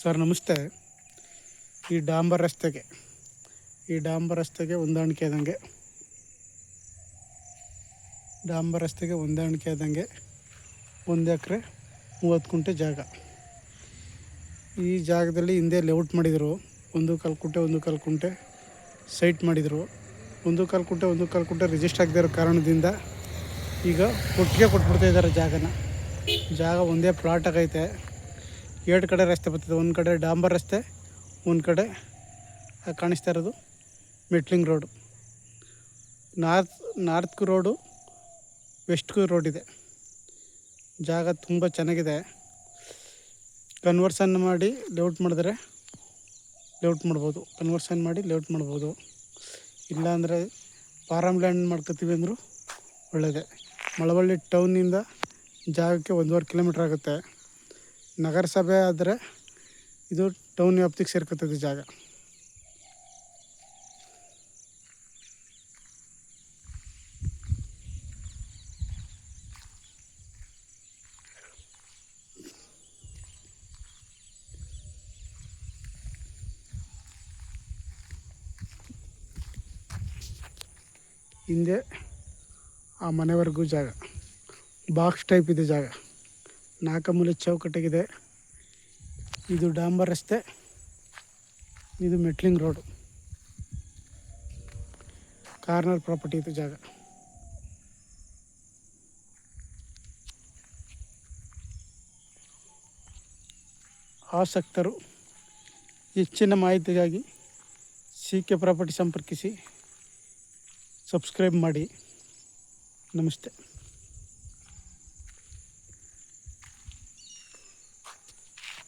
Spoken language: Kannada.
ಸರ್ ನಮಸ್ತೆ. ಈ ಡಾಂಬರ್ ರಸ್ತೆಗೆ, ಈ ಡಾಂಬರ್ ರಸ್ತೆಗೆ ಹೊಂದಾಣಿಕೆ ಆದಂಗೆ, ಡಾಂಬರ್ ರಸ್ತೆಗೆ ಹೊಂದಾಣಿಕೆ ಆದಂಗೆ ಒಂದು ಎಕರೆ ಮೂವತ್ತು ಕುಂಟೆ ಜಾಗ. ಈ ಜಾಗದಲ್ಲಿ ಹಿಂದೆ ಲೇಔಟ್ ಮಾಡಿದರು, ಒಂದು ಕಾಲು ಕುಂಟೆ, ಒಂದು ಕಾಲು ಕುಂಟೆ ಸೈಟ್ ಮಾಡಿದರು. ಒಂದು ಕಾಲು ಕುಂಟೆ, ಒಂದು ಕಾಲು ಕುಂಟೆ ರಿಜಿಸ್ಟರ್ ಆಗದೇ ಕಾರಣದಿಂದ ಈಗ ಒಟ್ಟಿಗೆ ಕೊಟ್ಬಿಡ್ತಾ ಇದ್ದಾರೆ ಜಾಗನ. ಜಾಗ ಒಂದೇ ಪ್ಲಾಟ್ ಆಗೈತೆ. ಎರಡು ಕಡೆ ರಸ್ತೆ ಬರ್ತದೆ. ಒಂದು ಕಡೆ ಡಾಂಬರ್ ರಸ್ತೆ, ಒಂದು ಕಡೆ ಕಾಣಿಸ್ತಾ ಇರೋದು ಮೆಟ್ಲಿಂಗ್ ರೋಡು. ನಾರ್ತ್, ನಾರ್ತ್ಗೂ ರೋಡು, ವೆಸ್ಟ್ಗೂ ರೋಡ್ ಇದೆ. ಜಾಗ ತುಂಬ ಚೆನ್ನಾಗಿದೆ. ಕನ್ವರ್ಸನ್ ಮಾಡಿ ಲೇಔಟ್ ಮಾಡಿದ್ರೆ ಲೇಔಟ್ ಮಾಡ್ಬೋದು. ಕನ್ವರ್ಸನ್ ಮಾಡಿ ಲೇಔಟ್ ಮಾಡ್ಬೋದು. ಇಲ್ಲಾಂದರೆ ಫಾರಮ್ ಲ್ಯಾಂಡ್ ಮಾಡ್ಕೋತೀವಿ ಅಂದರೂ ಒಳ್ಳೆಯದೇ ಮಳವಳ್ಳಿ ಟೌನಿಂದ ಜಾಗಕ್ಕೆ ಒಂದೂವರೆ ಕಿಲೋಮೀಟ್ರ್ ಆಗುತ್ತೆ. ನಗರಸಭೆ ಆದರೆ ಇದು ಟೌನ್ ವ್ಯಾಪ್ತಿಗೆ ಸೇರ್ಕೊತದೆ ಜಾಗ. ಹಿಂದೆ ಆ ಮನೆವರೆಗೂ ಜಾಗ. ಬಾಕ್ಸ್ ಟೈಪ್ ಇದೆ ಜಾಗ. ನಾಲ್ಕು ಮೂಲೆ ಚೌಕಟ್ಟಿಗಿದೆ. ಇದು ಡಾಂಬರ್ ರಸ್ತೆ. ಇದು ಮೆಟ್ಲಿಂಗ್ ರೋಡು. ಕಾರ್ನರ್ ಪ್ರಾಪರ್ಟಿ ಇದು ಜಾಗ. ಆಸಕ್ತರು ಹೆಚ್ಚಿನ ಮಾಹಿತಿಗಾಗಿ ಸಿ ಕೆ ಪ್ರಾಪರ್ಟಿ ಸಂಪರ್ಕಿಸಿ ಸಬ್ಸ್ಕ್ರೈಬ್ ಮಾಡಿ. ನಮಸ್ತೆ.